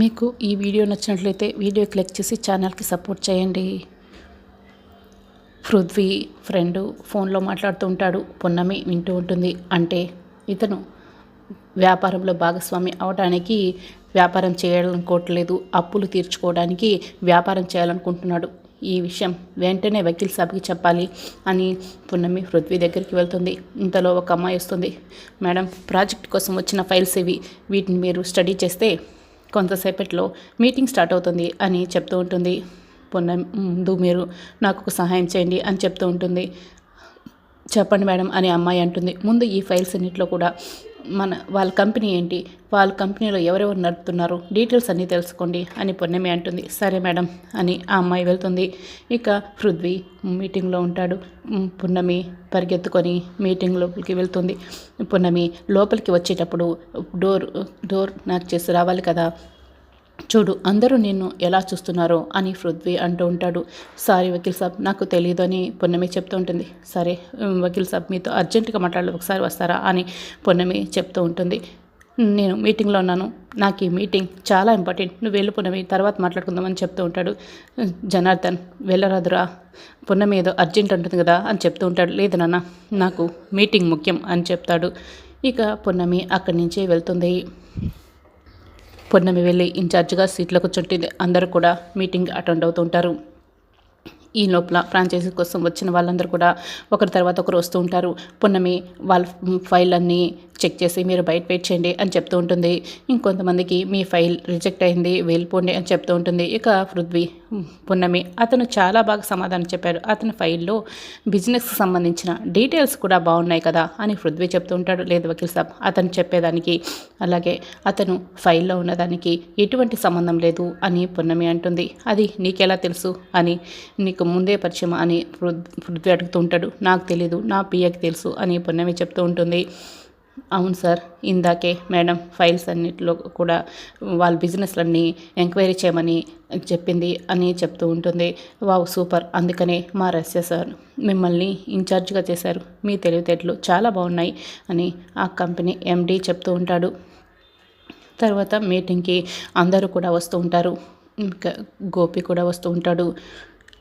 మీకు ఈ వీడియో నచ్చినట్లయితే వీడియో క్లిక్ చేసి ఛానల్కి సపోర్ట్ చేయండి. పృథ్వీ ఫ్రెండ్ ఫోన్లో మాట్లాడుతూ ఉంటాడు. పొన్నమి వింటూ ఉంటుంది. అంటే ఇతను వ్యాపారంలో భాగస్వామి అవడానికి వ్యాపారం చేయాలనుకోవట్లేదు. అప్పులు తీర్చుకోవడానికి వ్యాపారం చేయాలనుకుంటున్నాడు. ఈ విషయం వెంటనే వకీల్ సాబ్కి చెప్పాలి అని పున్నమి పృథ్వీ దగ్గరికి వెళ్తుంది. ఇంతలో ఒక అమ్మాయి వస్తుంది. మేడం ప్రాజెక్ట్ కోసం వచ్చిన ఫైల్స్ ఇవి. వీటిని మీరు స్టడీ చేస్తే కొంతసేపట్లో మీటింగ్ స్టార్ట్ అవుతుంది అని చెప్తూ ఉంటుంది. పొన్న ముందు మీరు నాకు ఒక సహాయం చేయండి అని చెప్తూ ఉంటుంది. చెప్పండి మేడం అని అమ్మాయి అంటుంది. ముందు ఈ ఫైల్స్ అన్నింటిలో కూడా మన వాళ్ళ కంపెనీ ఏంటి? వాళ్ళ కంపెనీలో ఎవరెవరు నడుపుతున్నారు? డీటెయిల్స్ అన్నీ తెలుసుకోండి అని పొన్నమి అంటుంది. సరే మేడం అని ఆ అమ్మాయి వెళ్తుంది. ఇక పృథ్వీ మీటింగ్లో ఉంటాడు. పున్నమి పరిగెత్తుకొని మీటింగ్ లోపలికి వెళ్తుంది. పున్నమి లోపలికి వచ్చేటప్పుడు డోర్ డోర్ నాకు చేసి రావాలి కదా? చూడు అందరూ నిన్ను ఎలా చూస్తున్నారో అని పృథ్వీ అంటూ ఉంటాడు. సారీ వకీల్ సాబ్ నాకు తెలియదు అని పొన్నమి చెప్తూ ఉంటుంది. సరే వకీల్ సాబ్ మీతో అర్జెంటుగా మాట్లాడాలి ఒకసారి వస్తారా అని పొన్నమి చెప్తూ ఉంటుంది. నేను మీటింగ్లో ఉన్నాను. నాకు ఈ మీటింగ్ చాలా ఇంపార్టెంట్. నువ్వు వెళ్ళి పొన్నమి తర్వాత మాట్లాడుకుందామని చెప్తూ ఉంటాడు. జనార్దన్ వెళ్ళరాదురా. పున్నమి ఏదో అర్జెంట్ అంటుంది కదా అని చెప్తూ ఉంటాడు. లేదు నాన్న నాకు మీటింగ్ ముఖ్యం అని చెప్తాడు. ఇక పున్నమి అక్కడి నుంచి వెళ్తుంది. పొన్నమి వెళ్ళి ఇన్ఛార్జ్గా సీట్లో కూర్చుంటుంది అందరూ కూడా మీటింగ్ అటెండ్ అవుతుంటారు ఈ లోపల ఫ్రాంచైజీ కోసం వచ్చిన వాళ్ళందరూ కూడా ఒకరి తర్వాత ఒకరు వస్తూ ఉంటారు. పొన్నమి వాళ్ళ ఫైల్ అన్నీ చెక్ చేసి మీరు బయట వెయిట్ చేయండి అని చెప్తూ ఉంటుంది. ఇంకొంతమందికి మీ ఫైల్ రిజెక్ట్ అయింది వెళ్ళిపోండి అని చెప్తూ ఉంటుంది. ఇక పృథ్వీ పున్నమి అతను చాలా బాగా సమాధానం చెప్పాడు అతని ఫైల్లో బిజినెస్కి సంబంధించిన డీటెయిల్స్ కూడా బాగున్నాయి కదా అని పృథ్వీ చెప్తూ ఉంటాడు. లేదు వకీల్ సాబ్ అతను చెప్పేదానికి అలాగే అతను ఫైల్లో ఉన్నదానికి ఎటువంటి సంబంధం లేదు అని పున్నమి అంటుంది. అది నీకెలా తెలుసు అని నీకు ముందే పరిచయం అని పృథ్వీ అడుగుతూ ఉంటాడు. నాకు తెలీదు నా పియ్యకి తెలుసు అని పున్నమి చెప్తూ ఉంటుంది. అవును సార్ ఇందాకే మేడం ఫైల్స్ అన్నిటిలో కూడా వాళ్ళ బిజినెస్లన్నీ ఎంక్వైరీ చేయమని చెప్పింది అని చెప్తూ ఉంటుంది. Wow super. అందుకనే మా రస్య సార్ మిమ్మల్ని ఇన్ఛార్జ్గా చేశారు. మీ తెలివితేటలు చాలా బాగున్నాయి అని ఆ కంపెనీ ఎండీ చెప్తూ ఉంటాడు. తర్వాత మీటింగ్కి అందరూ కూడా వస్తూ ఉంటారు. ఇంకా గోపి కూడా వస్తూ ఉంటాడు.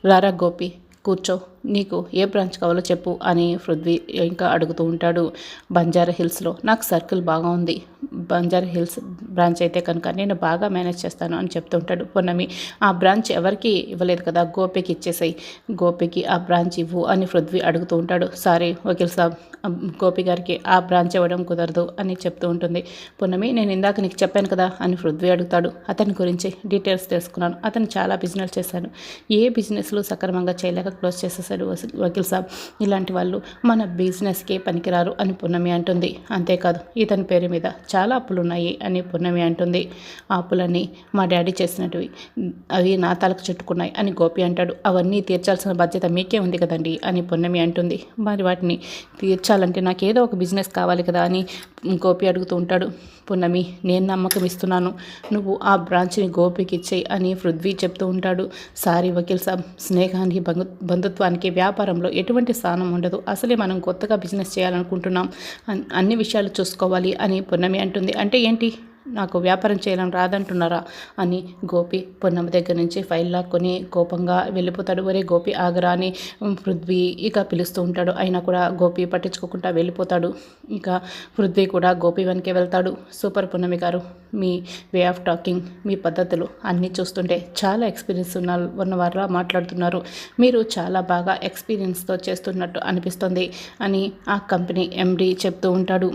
రారా గోపి కూర్చో. నీకు ఏ బ్రాంచ్ కావాలో చెప్పు అని పృథ్వీ ఇంకా అడుగుతూ ఉంటాడు. బంజారా హిల్స్లో నాకు సర్కిల్ బాగా ఉంది. బంజారా హిల్స్ బ్రాంచ్ అయితే కనుక నేను బాగా మేనేజ్ చేస్తాను అని చెప్తూ ఉంటాడు. పొన్నమి ఆ బ్రాంచ్ ఎవరికి ఇవ్వలేదు కదా? గోపికి ఇచ్చేసాయి. గోపికి ఆ బ్రాంచ్ ఇవ్వు అని పృథ్వీ అడుగుతూ ఉంటాడు. సారీ వకీల్ సాబ్ గోపి గారికి ఆ బ్రాంచ్ ఇవ్వడం కుదరదు అని చెప్తూ ఉంటుంది. పొన్నమి నేను ఇందాక నీకు చెప్పాను కదా అని పృథ్వీ అడుగుతాడు. అతని గురించి డీటెయిల్స్ తెలుసుకున్నాను. అతను చాలా బిజినెస్ చేశాను. ఏ బిజినెస్లు సక్రమంగా చేయలేక క్లోజ్ చేసేసాను? వస- వకీల్ సాబ్ ఇలాంటి వాళ్ళు మన బిజినెస్కే పనికిరారు అని పున్నమి అంటుంది. అంతేకాదు ఇతని పేరు మీద చాలా అప్పులు ఉన్నాయి అని పున్నమి అంటుంది. ఆ అప్పులన్నీ మా డాడీ చేసినటివి అవి నా తలకు చుట్టుకున్నాయి అని గోపి అంటాడు. అవన్నీ తీర్చాల్సిన బాధ్యత మీకే ఉంది కదండి అని పున్నమి అంటుంది. మరి వాటిని తీర్చాలంటే నాకు ఏదో ఒక బిజినెస్ కావాలి కదా అని గోపి అడుగుతూ ఉంటాడు పున్నమి నేను నమ్మకం ఇస్తున్నాను. నువ్వు ఆ బ్రాంచ్ని గోపికి ఇచ్చేయి అని పృథ్వీ చెప్తూ ఉంటాడు. సారీ వకీల్ సాబ్ స్నేహానికి బంధు బంధుత్వానికి వ్యాపారంలో ఎటువంటి స్థానం ఉండదు. అసలే మనం కొత్తగా బిజినెస్ చేయాలనుకుంటున్నాం. అన్ని విషయాలు చూసుకోవాలి అని పున్నమి అంటుంది. అంటే ఏంటి? నాకు వ్యాపారం చేయడం రాదంటున్నారా? అని గోపి పొన్నమ్మ దగ్గర నుంచి ఫైల్ లాక్కొని కోపంగా వెళ్ళిపోతాడు. ఒరే గోపి ఆగరా అని పృథ్వీ ఇక పిలుస్తూ ఉంటాడు. అయినా కూడా గోపి పట్టించుకోకుండా వెళ్ళిపోతాడు. ఇక పృథ్వీ కూడా గోపి వెనకే వెళ్తాడు. సూపర్ పున్నమి గారు మీ వే ఆఫ్ టాకింగ్ మీ పద్ధతులు అన్నీ చూస్తుంటే చాలా ఎక్స్పీరియన్స్ ఉన్న ఉన్నవారులా మాట్లాడుతున్నారు. మీరు చాలా బాగా ఎక్స్పీరియన్స్తో చేస్తున్నట్టు అనిపిస్తుంది అని ఆ కంపెనీ ఎండీ చెప్తూ ఉంటాడు.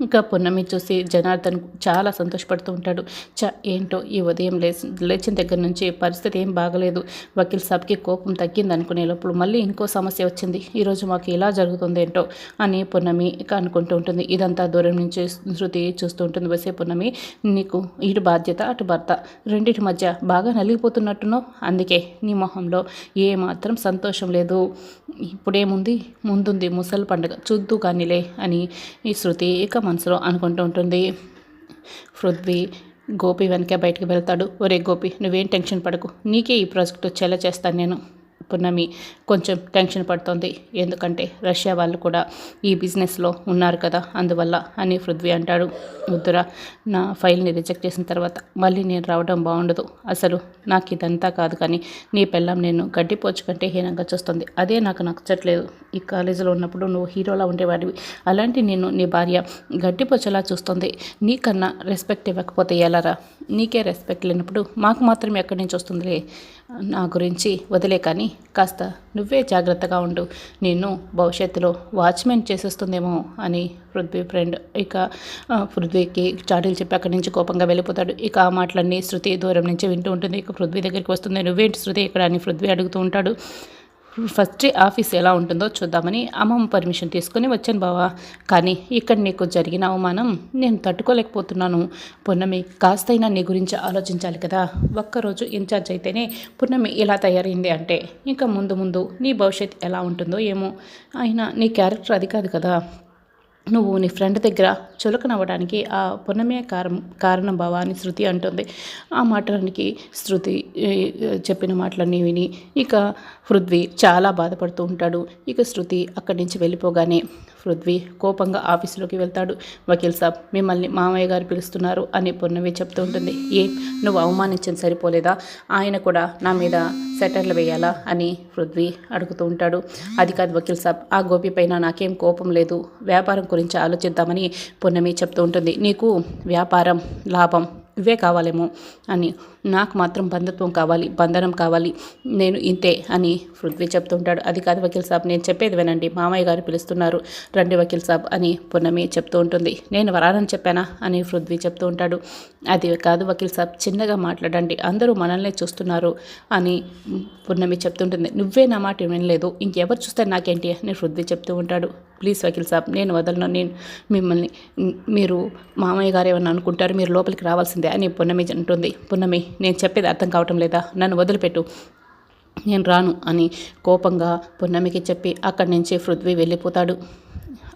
ఇంకా పున్నమి చూసి జనార్దన్ చాలా సంతోషపడుతూ ఉంటాడు. చ ఏంటో ఈ ఉదయం లేచి లేచిన దగ్గర నుంచి పరిస్థితి ఏం బాగలేదు. వకీల్ సాబ్కి కోపం తగ్గింది అనుకునే లోపల మళ్ళీ ఇంకో సమస్య వచ్చింది. ఈరోజు మాకు ఇలా జరుగుతుంది ఏంటో అని పున్నమి ఇక అనుకుంటూ ఉంటుంది. ఇదంతా దూరం నుంచి శృతి చూస్తూ ఉంటుంది. వసే పున్నమి నీకు ఇటు బాధ్యత అటు భర్త రెండింటి మధ్య బాగా నలిగిపోతున్నట్టునో అందుకే నీ మొహంలో ఏమాత్రం సంతోషం లేదు. ఇప్పుడేముంది? ముందుంది ముసలి పండుగ. చూద్దు కానీలే అని ఈ శృతి ఇక మనసులో అనుకుంటూ ఉంటుంది. పృథ్వీ గోపి వెనక బయటకు వెళ్తాడు. ఒరే గోపి నువ్వేం టెన్షన్ పడకు. నీకే ఈ ప్రాజెక్ట్ వచ్చేలా చేస్తాను నేను. పున్నమి కొంచెం టెన్షన్ పడుతోంది. ఎందుకంటే రష్యా వాళ్ళు కూడా ఈ బిజినెస్లో ఉన్నారు కదా అందువల్ల అని పృథ్వీ అంటాడు. వద్దురా నా ఫైల్ని రిజెక్ట్ చేసిన తర్వాత మళ్ళీ నేను రావడం బాగుండదు. అసలు నాకు ఇదంతా కాదు కానీ నీ పెళ్ళం నేను గడ్డిపోచు కంటే హీనంగా చూస్తుంది. అదే నాకు నచ్చట్లేదు. ఈ కాలేజీలో ఉన్నప్పుడు నువ్వు హీరోలా ఉండేవాడివి. అలాంటి నేను నీ భార్య గడ్డిపోచలా చూస్తుంది. నీకన్నా రెస్పెక్ట్ ఇవ్వకపోతే ఎలారా నీకే రెస్పెక్ట్ లేనప్పుడు మాకు మాత్రం ఎక్కడి నుంచి వస్తుందిలే? నా గురించి వదిలే కానీ కాస్త నువ్వే జాగ్రత్తగా ఉండు. నేను భవిష్యత్తులో వాచ్మెన్ చేసేస్తుందేమో అని పృథ్వీ ఫ్రెండ్ ఇక పృథ్వీకి చాటీలు చెప్పి అక్కడి నుంచి కోపంగా వెళ్ళిపోతాడు. ఇక ఆ మాటలన్నీ శృతి దూరం నుంచి వింటూ ఉంటుంది. ఇక పృథ్వీ దగ్గరికి వస్తుంది. నువ్వేంటి శృతి ఇక్కడ? అని పృథ్వీ అడుగుతూ ఉంటాడు. ఫస్ట్ ఆఫీస్ ఎలా ఉంటుందో చూద్దామని అమ్మమ్మ పర్మిషన్ తీసుకొని వచ్చాను బావా. కానీ ఇక్కడ నీకు జరిగిన అవమానం నేను తట్టుకోలేకపోతున్నాను. పున్నమి కాస్తైనా నీ గురించి ఆలోచించాలి కదా. ఒక్కరోజు ఇన్ఛార్జ్ అయితేనే పున్నమి ఇలా తయారైంది అంటే ఇంకా ముందు ముందు నీ భవిష్యత్ ఎలా ఉంటుందో ఏమో. అయినా నీ క్యారెక్టర్ అది కాదు కదా. నువ్వు నీ ఫ్రెండ్ దగ్గర చులకనవ్వడానికి ఆ పున్నమే కారం కారణం బావా అని శృతి అంటుంది. ఆ మాటలకి శృతి చెప్పిన మాటలన్నీ విని ఇక పృథ్వీ చాలా బాధపడుతూ ఉంటాడు. ఇక శృతి అక్కడి నుంచి వెళ్ళిపోగానే పృథ్వీ కోపంగా ఆఫీసులోకి వెళ్తాడు. వకీల్ సాబ్ మిమ్మల్ని మామయ్య గారు పిలుస్తున్నారు అని పున్నవి చెప్తూ ఉంటుంది. ఏ నువ్వు అవమానించిన సరిపోలేదా? ఆయన కూడా నా మీద సెటర్లు వేయాలా? అని పృథ్వీ అడుగుతూ ఉంటాడు. అది కాదు వకీల్ సాబ్ ఆ గోపి పైన నాకేం కోపం లేదు. వ్యాపారం గురించి ఆలోచిద్దామని పున్నమి చెప్తూ ఉంటుంది. నీకు వ్యాపారం లాభం ఇవే కావాలేమో అని. నాకు మాత్రం బంధుత్వం కావాలి బంధనం కావాలి నేను ఇంతే అని పృథ్వీ చెప్తుంటాడు. అది కాదు వకీల్ సాబ్ నేను చెప్పేది వినండి. మామయ్య గారు పిలుస్తున్నారు. రండి వకీల్ సాబ్ అని పున్నమి చెప్తూ ఉంటుంది. నేను వరానని చెప్పానా అని పృథ్వీ చెప్తూ ఉంటాడు. అది కాదు వకీల్ సాబ్ చిన్నగా మాట్లాడండి. అందరూ మనల్నే చూస్తున్నారు అని పున్నమి చెప్తుంటుంది. నువ్వే నా మాట వినలేదు. ఇంకెవరు చూస్తే నాకేంటి అని పృథ్వీ చెప్తూ ఉంటాడు. ప్లీజ్ వకీల్ సాబ్ నేను వదలను నేను మిమ్మల్ని మీరు మామయ్య గారు ఏమన్నా అనుకుంటారు మీరు లోపలికి రావాల్సిందే అని పున్నమి అంటుంది. పున్నమి నేను చెప్పేది అర్థం కావటం లేదా? నన్ను వదిలిపెట్టు. నేను రాను అని కోపంగా పున్నమికి చెప్పి అక్కడి నుంచి పృథ్వీ వెళ్ళిపోతాడు.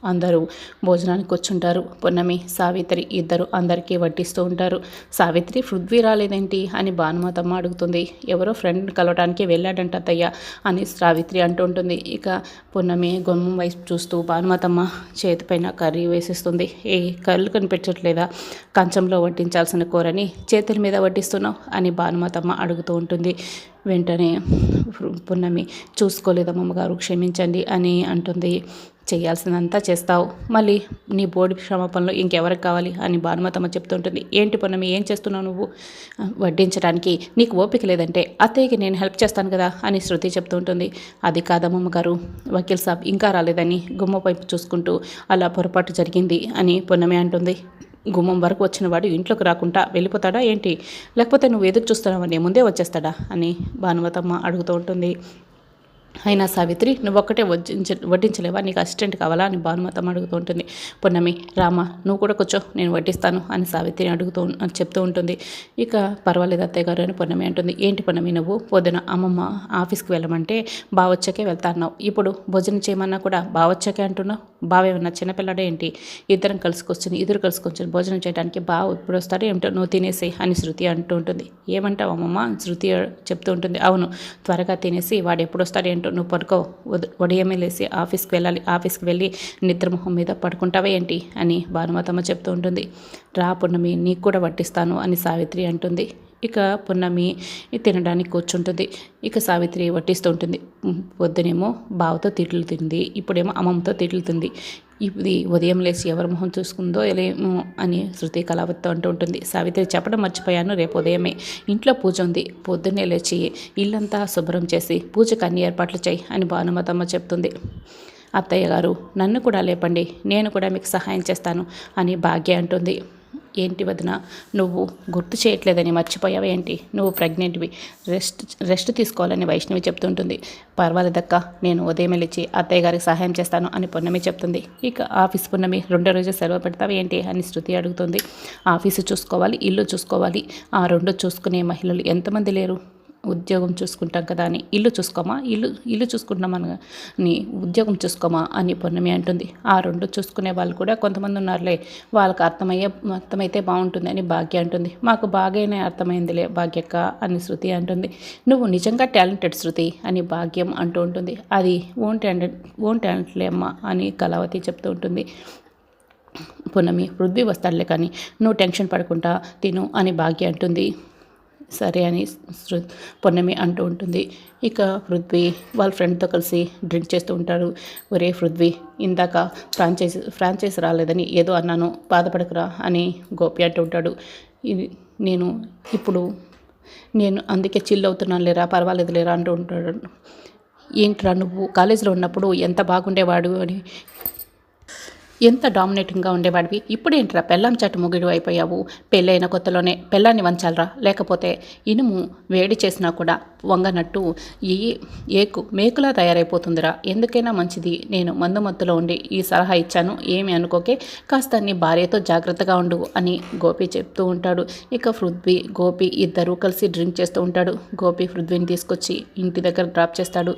అందరూ భోజనానికి వచ్చుంటారు. పొన్నమి సావిత్రి ఇద్దరు అందరికీ వడ్డిస్తూ ఉంటారు. సావిత్రి పృథ్వీ రాలేదేంటి? అని భానుమతమ్మ అడుగుతుంది. ఎవరో ఫ్రెండ్ కలవడానికి వెళ్ళాడంట అత్తయ్య అని సావిత్రి అంటూ ఉంటుంది. ఇక పొన్నమి గుమ్మం వైపు చూస్తూ భానుమతమ్మ చేతిపైన కర్రీ వేసిస్తుంది. ఏ కళ్ళు కనిపించట్లేదా కంచంలో వడ్డించాల్సిన కూరని చేతుల మీద వడ్డిస్తున్నావు అని భానుమతమ్మ అడుగుతూ ఉంటుంది. వెంటనే పున్నమి చూసుకోలేదమ్మ అమ్మగారు క్షమించండి అని అంటుంది. చేయాల్సిందంతా చేస్తావు. మళ్ళీ నీ బోర్డు క్షమాపణలో ఇంకెవరికి కావాలి అని భానుమతమ్మ చెప్తుంటుంది. ఏంటి పున్నమి ఏం చేస్తున్నావు నువ్వు? వడ్డించడానికి నీకు ఓపిక లేదంటే అత్తయ్యకి నేను హెల్ప్ చేస్తాను కదా అని శృతి చెప్తూ ఉంటుంది అది కాదమ్మమ్మ గారు వకీల్ సాబ్ ఇంకా రాలేదని గుమ్మ వైపు చూసుకుంటూ అలా పొరపాటు జరిగింది అని పొన్నమే అంటుంది. గుమ్మం వరకు వచ్చిన వాడు ఇంట్లోకి రాకుండా వెళ్ళిపోతాడా ఏంటి? లేకపోతే నువ్వు ఎదురు చూస్తున్నావని ముందే వచ్చేస్తాడా? అని భానుమతమ్మ అడుగుతూ ఉంటుంది. అయినా సావిత్రి నువ్వు ఒక్కటే వడ్డించ వడ్డించలేవా? నీకు అసిస్టెంట్ కావాలా? అని భానుమతం అడుగుతూ ఉంటుంది. పొన్నమి రామ నువ్వు కూడా కూర్చో నేను వడ్డిస్తాను అని సావిత్రి అడుగుతూ చెప్తూ ఉంటుంది. ఇక పర్వాలేదు అత్తయ్య గారు అని పొన్నమి అంటుంది. ఏంటి పొన్నమి నువ్వు? పొద్దున అమ్మమ్మ ఆఫీస్కి వెళ్ళమంటే బావొచ్చాకే వెళ్తాన్నావు ఇప్పుడు భోజనం చేయమన్నా కూడా బావొచ్చాకే అంటున్నావు? బావేమన్నా చిన్నపిల్లడే ఏంటి? ఇద్దరం కలిసి ఇద్దరు కలిసికొచ్చింది భోజనం చేయడానికి బావ ఇప్పుడు వస్తాడో ఏమిటో నువ్వు తినేసి అని శృతి అంటూ ఉంటుంది. ఏమంటావు అమ్మమ్మ? శృతి చెప్తూ ఉంటుంది. అవును త్వరగా తినేసి వాడు ఎప్పుడు వస్తాడు ఏంటో నువ్వు పడుకో ఉదయమే లేసి ఆఫీస్కి వెళ్ళాలి. ఆఫీస్కి వెళ్ళి నిద్రమొహం మీద పడుకుంటావా ఏంటి? అని భానుమతమ్మ చెప్తూ ఉంటుంది. రా పున్నమి నీకు కూడా వడ్డిస్తాను అని సావిత్రి అంటుంది. ఇక పున్నమి తినడానికి కూర్చుంటుంది. ఇక సావిత్రి వడ్డిస్తూ ఉంటుంది పొద్దునేమో బావతో తిట్లు తింది. ఇప్పుడేమో అమ్మమ్మతో తిట్లు తింది. ఇది ఉదయం లేచి ఎవరి మొహం చూసుకుందో ఏమో అని శృతి కళావతితో అంటూ ఉంటుంది. సావిత్రి చెప్పడం మర్చిపోయాను రేపు ఉదయమే ఇంట్లో పూజ ఉంది. పొద్దున్నే లేచి ఇల్లంతా శుభ్రం చేసి పూజకు అన్ని ఏర్పాట్లు చేయి అని భానుమతమ్మ చెప్తుంది. అత్తయ్య గారు నన్ను కూడా లేపండి. నేను కూడా మీకు సహాయం చేస్తాను అని భాగ్య అంటుంది. ఏంటి వదిన? నువ్వు గుర్తు చేయట్లేదని మర్చిపోయావు ఏంటి? నువ్వు ప్రెగ్నెంట్వి. రెస్ట్ రెస్ట్ తీసుకోవాలని వైష్ణవి చెప్తుంటుంది. పర్వాలేదక్క నేను ఉదయం వెళ్ళిచ్చి అత్తయ్య గారికి సహాయం చేస్తాను అని పున్నమి చెప్తుంది. ఇక ఆఫీస్ పున్నమి రెండో రోజు సెలవు పెడతావా ఏంటి అని శృతి అడుగుతుంది. ఆఫీసు చూసుకోవాలి ఇల్లు చూసుకోవాలి. ఆ రెండు చూసుకునే మహిళలు ఎంతమంది లేరు? ఉద్యోగం చూసుకుంటాం కదా అని ఇల్లు చూసుకోమా? ఇల్లు ఇల్లు చూసుకుంటున్నామని అని ఉద్యోగం చూసుకోమా అని పొన్నమి అంటుంది. ఆ రెండు చూసుకునే వాళ్ళు కూడా కొంతమంది ఉన్నారులే వాళ్ళకి అర్థమయ్యే అర్థమైతే బాగుంటుంది అని భాగ్య అంటుంది. మాకు బాగానే అర్థమైందిలే భాగ్యక్క అని శృతి అంటుంది. నువ్వు నిజంగా టాలెంటెడ్ శృతి అని భాగ్యం అంటూ ఉంటుంది. అది ఓన్ టాలెంట్ ఓన్ టాలెంట్లే అమ్మ అని కళావతి చెప్తూ ఉంటుంది. పునమి పృథ్వీ వస్తాడులే కానీ నువ్వు టెన్షన్ పడకుండా తిను అని భాగ్య అంటుంది. సరే అని పొన్నమి అంటూ ఉంటుంది. ఇక పృథ్వీ వాళ్ళ ఫ్రెండ్తో కలిసి డ్రింక్ చేస్తూ ఉంటాడు ఒరే పృథ్వీ ఇందాక ఫ్రాంచైజ్ ఫ్రాంచైజ్ రాలేదని ఏదో అన్నాను బాధపడకురా అని గోపి అంటూ ఉంటాడు. ఇది నేను ఇప్పుడు నేను అందుకే చిల్ అవుతున్నాను లేరా పర్వాలేదు లేరా అంటూ ఉంటాడు. ఏంట్రా నువ్వు? కాలేజీలో ఉన్నప్పుడు ఎంత బాగుండేవాడు అని ఎంత డామినేటింగ్గా ఉండేవాడివి? ఇప్పుడేంట్రా పెళ్ళాం చాటు ముగిడు అయిపోయావు? పెళ్ళైన కొత్తలోనే పెళ్ళాన్ని వంచాలరా. లేకపోతే ఇనుము వేడి చేసినా కూడా వంగనట్టు ఈ ఏకు మేకులా తయారైపోతుందిరా. ఎందుకైనా మంచిది. నేను మందు మత్తులో ఉండి ఈ సలహా ఇచ్చాను. ఏమి అనుకోకే కాస్త నీ భార్యతో జాగ్రత్తగా ఉండు అని గోపి చెప్తూ ఉంటాడు. ఇక పృథ్వీ గోపి ఇద్దరూ కలిసి డ్రింక్ చేస్తూ ఉంటాడు. గోపి పృథ్వీని తీసుకొచ్చి ఇంటి దగ్గర డ్రాప్ చేస్తాడు.